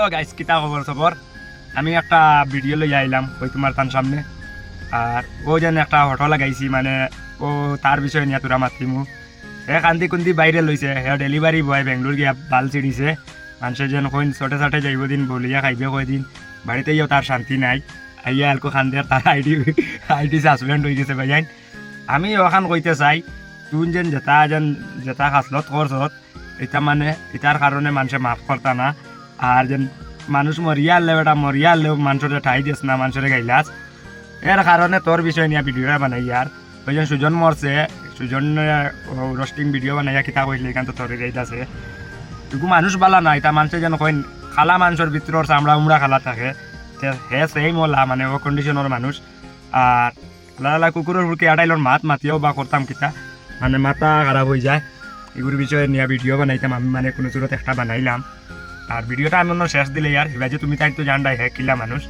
তো গাইস কিতা খবর খবর আমি একটা ভিডিও লই আইলাম ওই তোমার তার সামনে। আর ও যেন একটা হটো লাগাইছি মানে ও তার বিষয়ে নিয়ে তোরা মাতিমু হে কান্দি কুন্দি বাইরে লইছে হে ডেলিভারি বয় বেঙ্গলোর গিয়া বাল চিড়িছে মানুষের যেন কইন ছোটে ছাটে যাইব দিন, বলিয়া খাইবে কই দিন। বাড়িতে ইয়েও তার শান্তি নাই। আইয়া আলকো খান্দে তার আইডি আইডি সাসপেন্ড হয়ে গেছে ভাইয়ান আমি ওখান কইতে চাই তুই যেন যেটা যেন যেটা খাসলত করছত এটা মানে এটার কারণে মানুষে মাফ করতা না। আর যেন মানুষ মরিয়া আনলে বেটা মরিয়া আনলেও মানুষের ঠাই দিস না মানুষের গাইলাস এর কারণে তোর বিষয় নিয়ে ভিডিও বানাই আর ওই যে সুজন মরছে সুজন রোস্টিং ভিডিও বানাইয়া কিতা কইলে এখান তো তোর আছে। টুকু মানুষ বালা না এটা মানুষে যেন কইন খালা মানুষের ভিতরের চামড়া উমড়া খালা থাকে। হে সেই মলা মানে ও কন্ডিশনের মানুষ আর লালা কুকুরের হুড়কে আড়াইলর মাত, মাতিও বা করতাম কিতা। মানে মাথা খারাপ হয়ে যায়। এগুলোর বিষয়ে নিয়ে ভিডিও বানাইতাম আমি মানে কোনো জোরত একটা বানাইলাম আর ভিডিওটা আমি অন্য শেষ দিলে ইয়ার হিবাজে তুমি তাই তো জানডাই হ্যাঁ কিলা মানুষ।